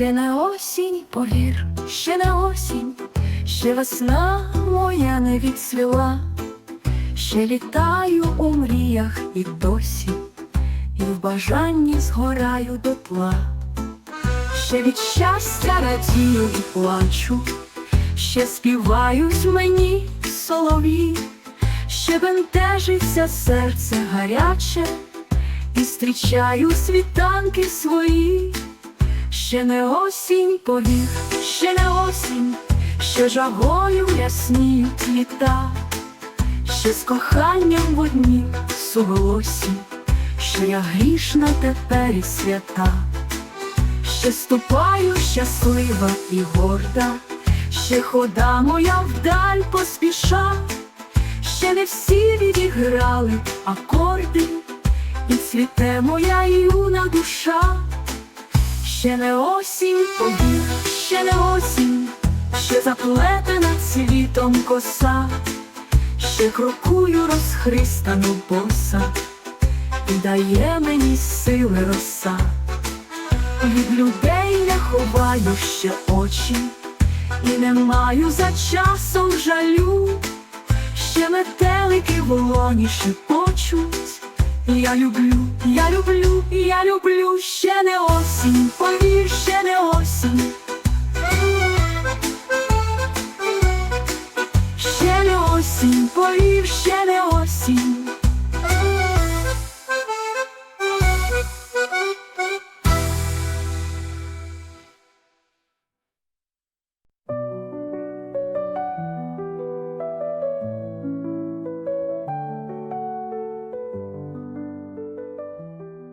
осінь, повір, ще не осінь, ще весна моя не відсвіла, ще літаю у мріях і досі, і в бажанні згораю дотла. Ще від щастя радію і плачу, ще співають мені солові, ще бентежиться серце гаряче, і зустрічаю світанки свої. Ще не осінь, повір, ще не осінь, що жагою ясніють літа, ще з коханням в однім суголосі, що я грішна тепер і свята, ще ступаю щаслива і горда, ще хода моя вдаль поспіша, ще не всі відіграли акорди, і цвіте моя юна душа. Ще не осінь, повір, ще не осінь, ще заплетена цвітом коса, ще крокую розхристану боса, і дає мені сили роса. Від людей не ховаю ще очі, і не маю за часом жалю, ще метелики в лоні шепочуть. Я люблю, я люблю, я люблю, осінь, повір ще не осінь. Ще не осінь, повір ще не осінь.